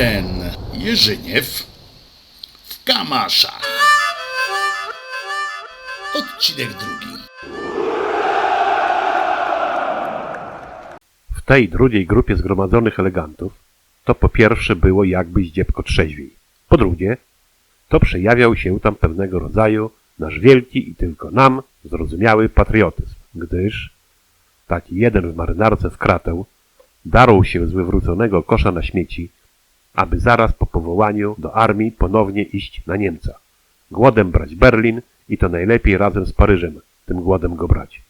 Kapitan Jerzyniew w Kamaszach. Odcinek drugi. W tej drugiej grupie zgromadzonych elegantów to po pierwsze było jakby zdziebko trzeźwiej. Po drugie, to przejawiał się tam pewnego rodzaju nasz wielki i tylko nam zrozumiały patriotyzm, gdyż taki jeden w marynarce w kratę darł się z wywróconego kosza na śmieci, aby zaraz po powołaniu do armii ponownie iść na Niemca. Głodem brać Berlin i to najlepiej razem z Paryżem, tym głodem go brać.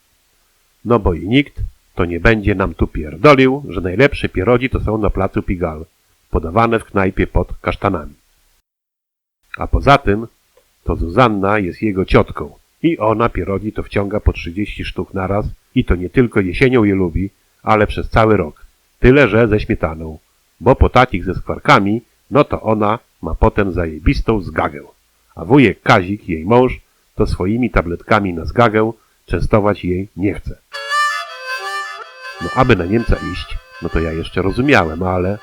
No bo i nikt to nie będzie nam tu pierdolił, że najlepsze pierodzi to są na placu Pigalle, podawane w knajpie pod kasztanami. A poza tym, to Zuzanna jest jego ciotką i ona pierogi to wciąga po 30 sztuk naraz i to nie tylko jesienią je lubi, ale przez cały rok. Tyle, że ze śmietaną, bo po takich ze skwarkami, no to ona ma potem zajebistą zgagę. A wujek Kazik, jej mąż, to swoimi tabletkami na zgagę częstować jej nie chce. No aby na Niemca iść, no to ja jeszcze rozumiałem, ale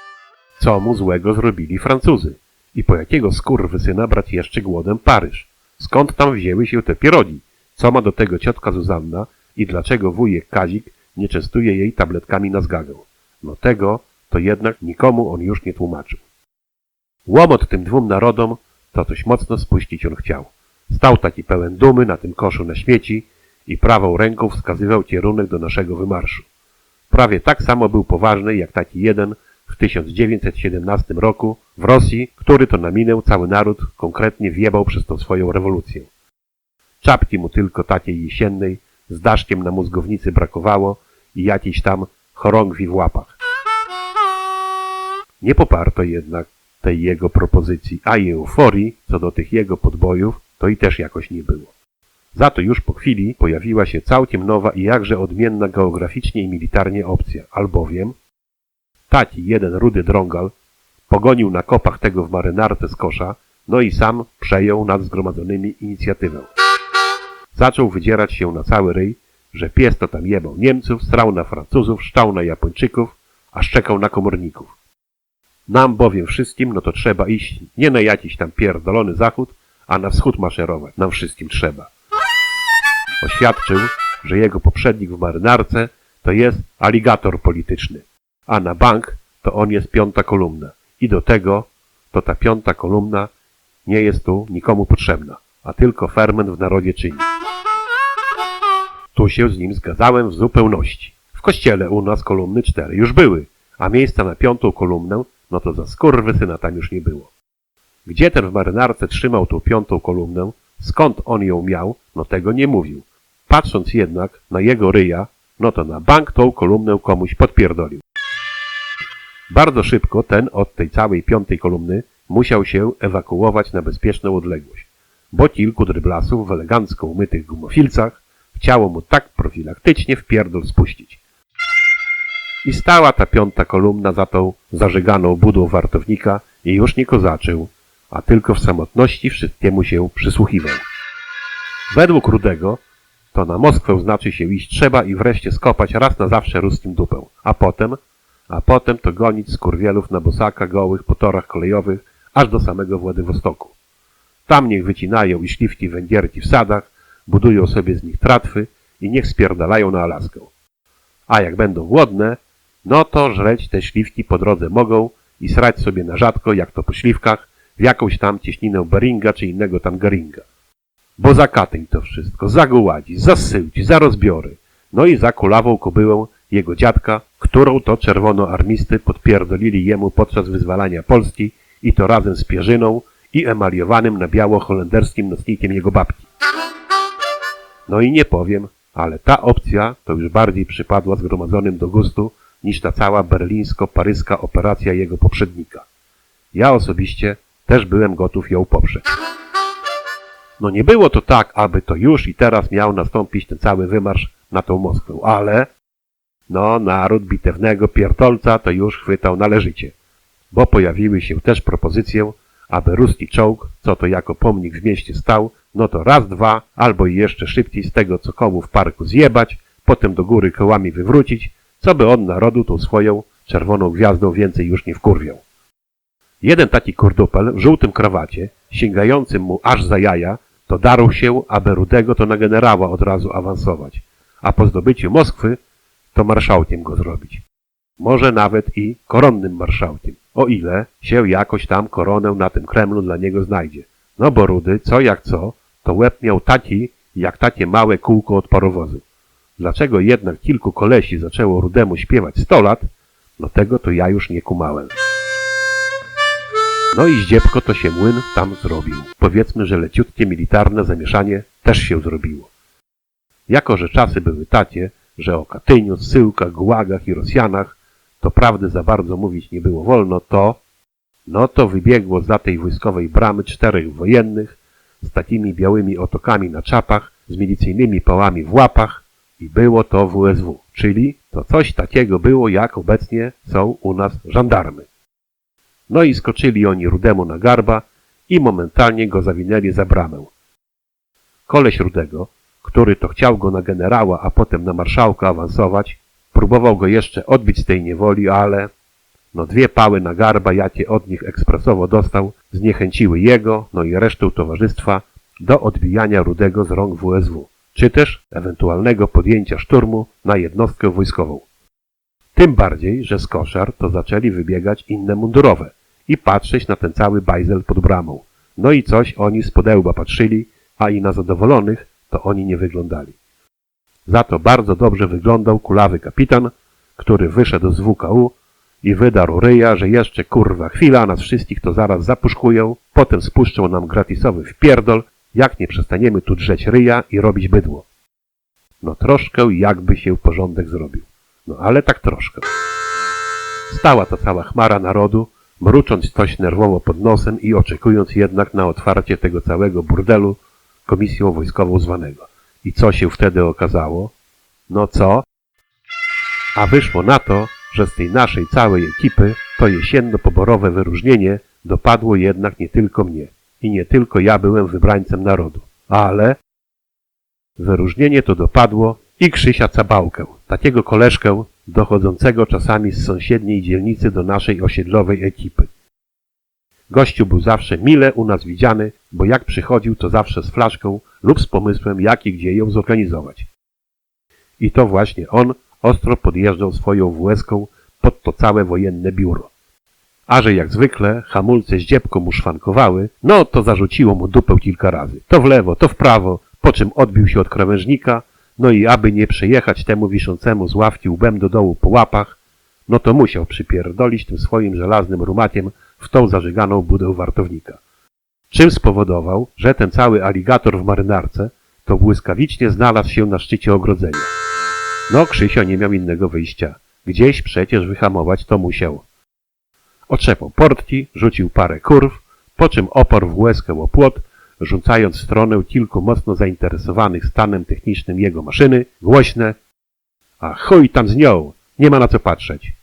co mu złego zrobili Francuzy? I po jakiego skurwysyna brać jeszcze głodem Paryż? Skąd tam wzięły się te pierogi? Co ma do tego ciotka Zuzanna i dlaczego wujek Kazik nie częstuje jej tabletkami na zgagę? No tego to jednak nikomu on już nie tłumaczył. Łomot tym dwóm narodom to coś mocno spuścić on chciał. Stał taki pełen dumy na tym koszu na śmieci i prawą ręką wskazywał kierunek do naszego wymarszu. Prawie tak samo był poważny jak taki jeden w 1917 roku w Rosji, który to na minę cały naród konkretnie wjebał przez tą swoją rewolucję. Czapki mu tylko takiej jesiennej z daszkiem na mózgownicy brakowało i jakiś tam chorągwi w łapach. Nie poparto jednak tej jego propozycji, a i euforii co do tych jego podbojów to i też jakoś nie było. Za to już po chwili pojawiła się całkiem nowa i jakże odmienna geograficznie i militarnie opcja, albowiem taki jeden rudy drągal pogonił na kopach tego w marynarce z kosza, no i sam przejął nad zgromadzonymi inicjatywę. Zaczął wydzierać się na cały ryj, że pies to tam jebał Niemców, strał na Francuzów, szczał na Japończyków, a szczekał na komorników. Nam bowiem wszystkim, no to trzeba iść nie na jakiś tam pierdolony zachód, a na wschód maszerować. Nam wszystkim trzeba. Oświadczył, że jego poprzednik w marynarce to jest aligator polityczny, a na bank to on jest piąta kolumna. I do tego to ta piąta kolumna nie jest tu nikomu potrzebna, a tylko ferment w narodzie czyni. Tu się z nim zgadzałem w zupełności. W kościele u nas kolumny cztery już były, a miejsca na piątą kolumnę, no to za skurwysyna tam już nie było. Gdzie ten w marynarce trzymał tą piątą kolumnę, skąd on ją miał, no tego nie mówił. Patrząc jednak na jego ryja, no to na bank tą kolumnę komuś podpierdolił. Bardzo szybko ten od tej całej piątej kolumny musiał się ewakuować na bezpieczną odległość, bo kilku dryblasów w elegancko umytych gumofilcach chciało mu tak profilaktycznie w pierdol spuścić. I stała ta piąta kolumna za tą zażeganą budą wartownika i już nie kozaczył, a tylko w samotności wszystkiemu się przysłuchiwał. Według Rudego to na Moskwę znaczy się iść trzeba i wreszcie skopać raz na zawsze ruskim dupę, a potem, a potem to gonić skurwielów na bosaka gołych po torach kolejowych aż do samego Władywostoku. Tam niech wycinają i szlifki węgierki w sadach, budują sobie z nich tratwy i niech spierdalają na Alaskę. A jak będą głodne, no to żreć te śliwki po drodze mogą i srać sobie na rzadko, jak to po śliwkach, w jakąś tam cieśninę Beringa czy innego tam Geringa. Bo za Katyń to wszystko, za goładzi, za za rozbiory, no i za kulawą kobyłę jego dziadka, którą to czerwonoarmisty podpierdolili jemu podczas wyzwalania Polski i to razem z pierzyną i emaliowanym na biało holenderskim nocnikiem jego babki. No i nie powiem, ale ta opcja to już bardziej przypadła zgromadzonym do gustu niż ta cała berlińsko-paryska operacja jego poprzednika. Ja osobiście też byłem gotów ją poprzeć. No nie było to tak, aby to już i teraz miał nastąpić ten cały wymarsz na tą Moskwę, ale no naród bitewnego pierdolca to już chwytał należycie, bo pojawiły się też propozycje, aby ruski czołg, co to jako pomnik w mieście stał, no to raz, dwa, albo i jeszcze szybciej z tego, co komu w parku zjebać, potem do góry kołami wywrócić, co by on narodu tą swoją czerwoną gwiazdą więcej już nie wkurwiał. Jeden taki kurdupel w żółtym krawacie, sięgającym mu aż za jaja, to darł się, aby Rudego to na generała od razu awansować, a po zdobyciu Moskwy to marszałkiem go zrobić. Może nawet i koronnym marszałkiem, o ile się jakoś tam koronę na tym Kremlu dla niego znajdzie. No bo Rudy, co jak co, to łeb miał taki, jak takie małe kółko od parowozu. Dlaczego jednak kilku kolesi zaczęło Rudemu śpiewać sto lat, no tego to ja już nie kumałem. No i zdziebko to się młyn tam zrobił. Powiedzmy, że leciutkie militarne zamieszanie też się zrobiło. Jako, że czasy były takie, że o Katyniu, Syłkach, Gułagach i Rosjanach to prawdy za bardzo mówić nie było wolno, to no to wybiegło za tej wojskowej bramy czterech wojennych z takimi białymi otokami na czapach, z milicyjnymi pałami w łapach i było to WSW, czyli to coś takiego było jak obecnie są u nas żandarmy. No i skoczyli oni Rudemu na garba i momentalnie go zawinęli za bramę. Koleś Rudego, który to chciał go na generała, a potem na marszałka awansować, próbował go jeszcze odbić z tej niewoli, ale no dwie pały na garba, jakie od nich ekspresowo dostał, zniechęciły jego, no i resztę towarzystwa do odbijania Rudego z rąk WSW, czy też ewentualnego podjęcia szturmu na jednostkę wojskową. Tym bardziej, że z koszar to zaczęli wybiegać inne mundurowe i patrzeć na ten cały bajzel pod bramą. No i coś oni z podełba patrzyli, a i na zadowolonych to oni nie wyglądali. Za to bardzo dobrze wyglądał kulawy kapitan, który wyszedł z WKU i wydarł ryja, że jeszcze kurwa chwila, nas wszystkich to zaraz zapuszkują, potem spuszczą nam gratisowy wpierdol, jak nie przestaniemy tu drzeć ryja i robić bydło. No troszkę jakby się porządek zrobił. No ale tak troszkę. Stała ta cała chmara narodu, mrucząc coś nerwowo pod nosem i oczekując jednak na otwarcie tego całego burdelu komisją wojskową zwanego. I co się wtedy okazało? No co? A wyszło na to, że z tej naszej całej ekipy to jesienno-poborowe wyróżnienie dopadło jednak nie tylko mnie. I nie tylko ja byłem wybrańcem narodu. Ale wyróżnienie to dopadło i Krzysia Cabałkę, takiego koleżkę dochodzącego czasami z sąsiedniej dzielnicy do naszej osiedlowej ekipy. Gościu był zawsze mile u nas widziany, bo jak przychodził, to zawsze z flaszką lub z pomysłem, jak i gdzie ją zorganizować. I to właśnie on ostro podjeżdżał swoją włeską pod to całe wojenne biuro. A że jak zwykle hamulce z dziebką mu szwankowały, no to zarzuciło mu dupę kilka razy. To w lewo, to w prawo, po czym odbił się od krawężnika, no i aby nie przejechać temu wiszącemu z ławki łbem do dołu po łapach, no to musiał przypierdolić tym swoim żelaznym rumatiem w tą zażyganą budę wartownika. Czym spowodował, że ten cały aligator w marynarce to błyskawicznie znalazł się na szczycie ogrodzenia. No, Krzysio nie miał innego wyjścia. Gdzieś przecież wyhamować to musiał. Otrzepał portki, rzucił parę kurw, po czym oparł w łezkę o płot, rzucając w stronę kilku mocno zainteresowanych stanem technicznym jego maszyny, głośne a chuj tam z nią, nie ma na co patrzeć.